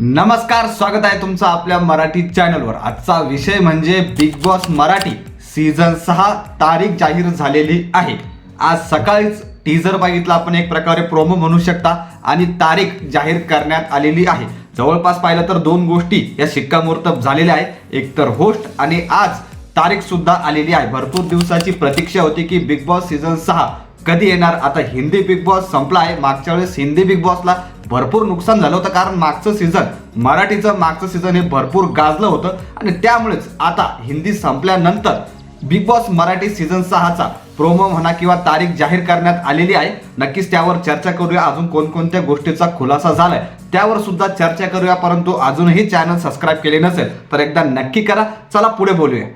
नमस्कार स्वागत आहे तुमचं आपल्या मराठी चॅनलवर. आजचा विषय म्हणजे बिग बॉस मराठी सीझन सहा तारीख जाहीर झालेली आहे. आज सकाळीच टीझर बघितला आपण एक प्रकारे प्रोमो म्हणू शकता आणि तारीख जाहीर करण्यात आलेली आहे. जवळपास पाहिलं तर दोन गोष्टी या शिक्कामोर्तब झालेल्या आहे. एक तर होस्ट आणि आज तारीख सुद्धा आलेली आहे. भरपूर दिवसाची प्रतीक्षा होती की बिग बॉस सीझन सहा कधी येणार? आता हिंदी बिग बॉस संपला आहे. मागच्या वेळेस हिंदी बिग बॉसला भरपूर नुकसान झालं होतं कारण मागचं सीझन मराठीचं मागचं सीझन हे भरपूर गाजलं होतं. आणि त्यामुळेच आता हिंदी संपल्यानंतर बिग बॉस मराठी सीझन सहाचा प्रोमो म्हणा किंवा तारीख जाहीर करण्यात आलेली आहे. नक्कीच त्यावर चर्चा करूया. अजून कोणकोणत्या गोष्टीचा खुलासा झालाय त्यावर सुद्धा चर्चा करूया. परंतु अजूनही चॅनल सबस्क्राईब केले नसेल तर एकदा नक्की करा. चला पुढे बोलूया.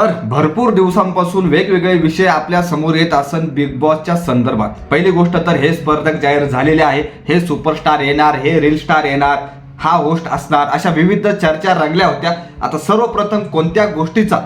तर भरपूर दिवसांपासून वेगवेगळे विषय आपल्यासमोर येत असन बिग बॉसच्या संदर्भात. पहिली गोष्ट तर हे स्पर्धक जाहीर झालेले आहे. हे सुपरस्टार येणार हे रील स्टार येणार हा होस्ट असणार अशा विविध चर्चा रंगल्या होत्या. आता सर्वप्रथम कोणत्या गोष्टीचा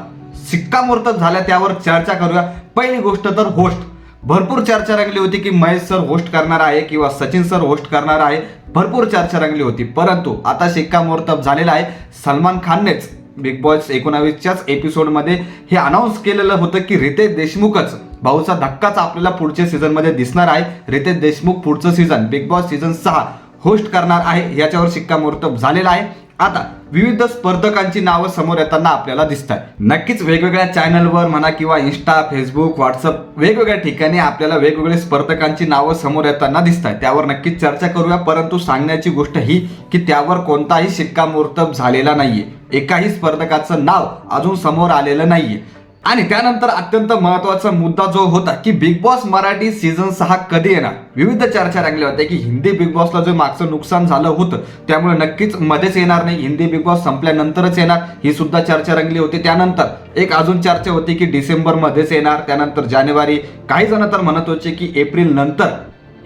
शिक्कामोर्तब झाल्या त्यावर चर्चा करूया. पहिली गोष्ट तर होस्ट भरपूर चर्चा रंगली होती की महेश सर होस्ट करणार आहे किंवा सचिन सर होस्ट करणार आहे. भरपूर चर्चा रंगली होती. परंतु आता शिक्कामोर्तब झालेला आहे. सलमान खाननेच बिग बॉस एकोणावीसच्याच एपिसोडमध्ये हे अनाऊन्स केलेलं होतं की रितेश देशमुखच भाऊचा धक्काच आपल्याला पुढच्या सीझनमध्ये दिसणार आहे. रितेश देशमुख पुढचं सीझन बिग बॉस सीझन सहा होस्ट करणार आहे. याच्यावर शिक्कामोर्तब झालेला आहे. आता विविध स्पर्धकांची नावं समोर येताना आपल्याला दिसत आहे नक्कीच वेगवेगळ्या चॅनलवर म्हणा किंवा इन्स्टा फेसबुक व्हॉट्सअप वेगवेगळ्या ठिकाणी आपल्याला वेगवेगळे स्पर्धकांची नावं समोर येताना दिसत आहे त्यावर नक्कीच चर्चा करूया परंतु सांगण्याची गोष्ट ही की त्यावर कोणताही शिक्कामोर्तब झालेला नाहीये. एकाही स्पर्धकाचं नाव अजून समोर आलेलं नाहीये. आणि त्यानंतर अत्यंत महत्त्वाचा मुद्दा जो होता की बिग बॉस मराठी सीझन सहा कधी येणार? विविध चर्चा रंगल्या होत्या की हिंदी बिग बॉसला जो मागचं नुकसान झालं होतं त्यामुळे नक्कीच मध्येच येणार नाही. हिंदी बिग बॉस संपल्यानंतरच येणार. ही सुद्धा चर्चा रंगली होती. त्यानंतर एक अजून चर्चा होती की डिसेंबर मध्येच येणार. त्यानंतर जानेवारी काही जण तर म्हणत होते की एप्रिल नंतर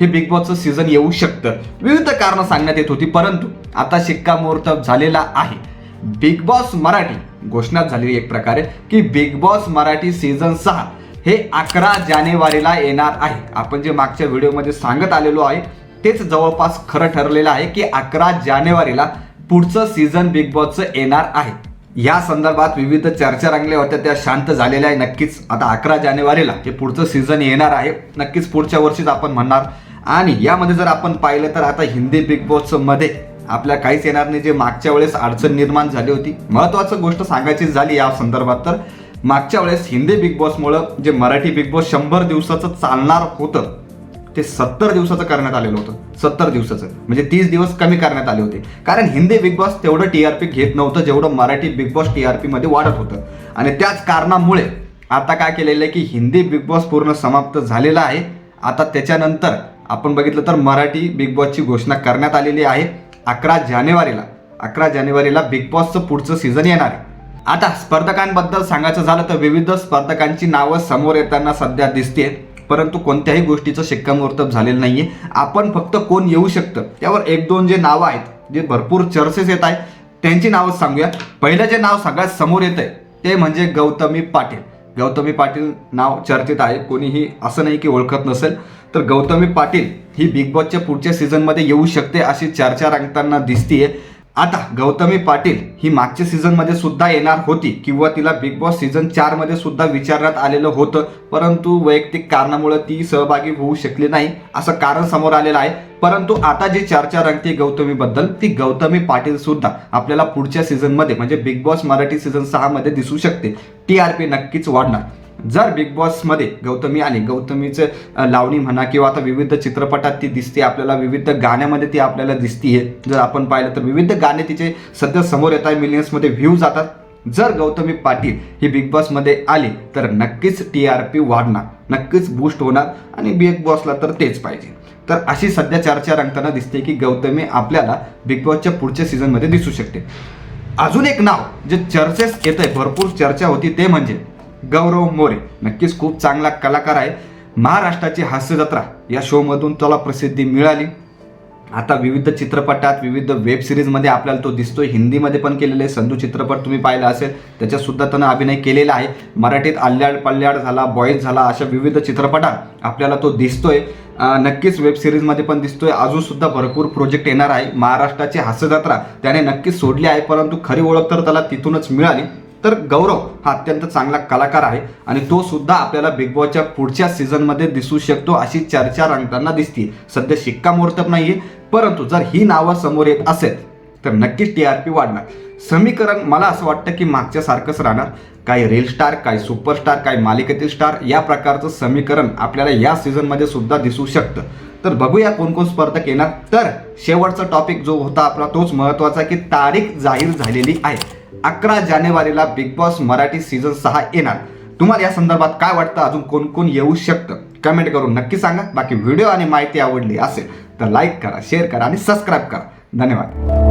हे बिग बॉसचं सीझन येऊ शकतं. विविध कारणं सांगण्यात येत होती परंतु आता शिक्कामोर्तब झालेला आहे. बिग बॉस मराठी घोषणा झाली एक प्रकारे की बिग बॉस मराठी सीझन सहा हे अकरा जानेवारीला येणार आहे. आपण जे मागच्या व्हिडिओमध्ये सांगत आलेलो आहे तेच जवळपास खरं ठरलेलं आहे की अकरा जानेवारीला पुढचं सीझन बिग बॉसचं येणार आहे. या संदर्भात विविध चर्चा रंगल्या होत्या त्या शांत झालेल्या आहे नक्कीच आता अकरा जानेवारीला हे पुढचं सीझन येणार आहे. नक्कीच पुढच्या वर्षीच आपण म्हणणार. आणि यामध्ये जर आपण पाहिलं तर आता हिंदी बिग बॉसमध्ये आपल्या काहीच येणार नाही. जे मागच्या वेळेस अडचण निर्माण झाली होती महत्त्वाचं गोष्ट सांगायची झाली या संदर्भात तर मागच्या वेळेस हिंदी बिग बॉसमुळं जे मराठी बिग बॉस शंभर दिवसाचं चालणार होतं ते सत्तर दिवसाचं करण्यात आलेलं होतं. सत्तर दिवसाचं. म्हणजे तीस दिवस कमी करण्यात आले होते. कारण हिंदी बिग बॉस तेवढं टीआरपी घेत नव्हतं जेवढं मराठी बिग बॉस टीआरपी मध्ये वाढत होतं. आणि त्याच कारणामुळे आता काय केलेलं आहे की हिंदी बिग बॉस पूर्ण समाप्त झालेला आहे. आता त्याच्यानंतर आपण बघितलं तर मराठी बिग बॉसची घोषणा करण्यात आलेली आहे. अकरा जानेवारीला. अकरा जानेवारीला बिग बॉसचं पुढचं सीझन येणार आहे. आता स्पर्धकांबद्दल सांगायचं झालं तर विविध स्पर्धकांची नावं समोर येताना सध्या दिसते परंतु कोणत्याही गोष्टीचं शिक्कामोर्तब झालेलं नाहीये. आपण फक्त कोण येऊ शकतं त्यावर एक दोन जे नावं आहेत जे भरपूर चर्चेस येत आहेत त्यांची नावं सांगूया. पहिलं जे नाव सगळ्यात समोर येत आहे ते म्हणजे गौतमी पाटील. गौतमी पाटील नाव चर्चेत आहे. कोणीही असं नाही की ओळखत नसेल तर गौतमी पाटील ही बिग बॉसच्या पुढच्या सीझनमध्ये येऊ शकते अशी चर्चा रंगताना दिसतीये. आता गौतमी पाटील ही मागच्या सीझनमध्ये सुद्धा येणार होती किंवा तिला बिग बॉस सीझन चारमध्ये सुद्धा विचारण्यात आलेलं होतं. परंतु वैयक्तिक कारणामुळे ती सहभागी होऊ शकली नाही असं कारण समोर आलेलं आहे. परंतु आता जी चर्चा रंगते गौतमीबद्दल ती गौतमी पाटील सुद्धा आपल्याला पुढच्या सीझनमध्ये म्हणजे बिग बॉस मराठी सीझन सहामध्ये दिसू शकते. टी आर पी नक्कीच वाढणार. जर बिग बॉसमध्ये गौतमी आली गौतमीचं लावणी म्हणा किंवा आता विविध चित्रपटात ती दिसते आपल्याला विविध गाण्यामध्ये ती आपल्याला दिसतीये जर आपण पाहिलं तर विविध गाणे तिचे सध्या समोर येत आहे मिलियन्समध्ये व्ह्यू जातात. जर गौतमी पाटील ही बिग बॉसमध्ये आली तर नक्कीच टी आर पी वाढणार नक्कीच बूस्ट होणार आणि बिग बॉसला तर तेच पाहिजे. तर अशी सध्या चर्चा रंगताना दिसते की गौतमी आपल्याला बिग बॉसच्या पुढच्या सीझनमध्ये दिसू शकते. अजून एक नाव जे चर्चेस येत आहे भरपूर चर्चा होती ते म्हणजे गौरव मोरे नक्कीच खूप चांगला कलाकार आहे. महाराष्ट्राची हास्य जत्रा या शोमधून त्याला प्रसिद्धी मिळाली. आता विविध चित्रपटात विविध वेब सिरीजमध्ये आपल्याला तो दिसतोय. हिंदीमध्ये पण केलेले आहे. संधू चित्रपट तुम्ही पाहिला असेल त्याच्यासुद्धा त्यानं अभिनय केलेला आहे. मराठीत आल्याड पल्ल्याड झाला बॉईज झाला अशा विविध चित्रपटात आपल्याला तो दिसतोय. नक्कीच वेब सिरीजमध्ये पण दिसतोय. अजूनसुद्धा भरपूर प्रोजेक्ट येणार आहे. महाराष्ट्राची हास्यजत्रा त्याने नक्कीच सोडली आहे परंतु खरी ओळख तर त्याला तिथूनच मिळाली. तर गौरव हा अत्यंत चांगला कलाकार आहे आणि तो सुद्धा आपल्याला बिग बॉसच्या पुढच्या सीझनमध्ये दिसू शकतो अशी चर्चा रंगताना दिसते सध्या शिक्कामोर्तब नाहीये परंतु जर ही नावं समोर येत असेल तर नक्कीच टी आर पी वाढणार. समीकरण मला असं वाटतं की मागच्या सारखंच राहणार. काही रील स्टार काही सुपरस्टार काही मालिकेतील स्टार या प्रकारचं समीकरण आपल्याला या सीझनमध्ये सुद्धा दिसू शकतं. तर बघूया कोण कोण स्पर्धक येणार. तर शेवटचा टॉपिक जो होता आपला तोच महत्त्वाचा की तारीख जाहीर झालेली आहे. अकरा जानेवारीला बिग बॉस मराठी सीझन सहा येणार. तुम्हाला या संदर्भात काय वाटतं? अजून कोण कोण येऊ शकतं? कमेंट करून नक्की सांगा. बाकी व्हिडिओ आणि माहिती आवडली असेल तर लाईक करा शेअर करा आणि सबस्क्राईब करा. धन्यवाद.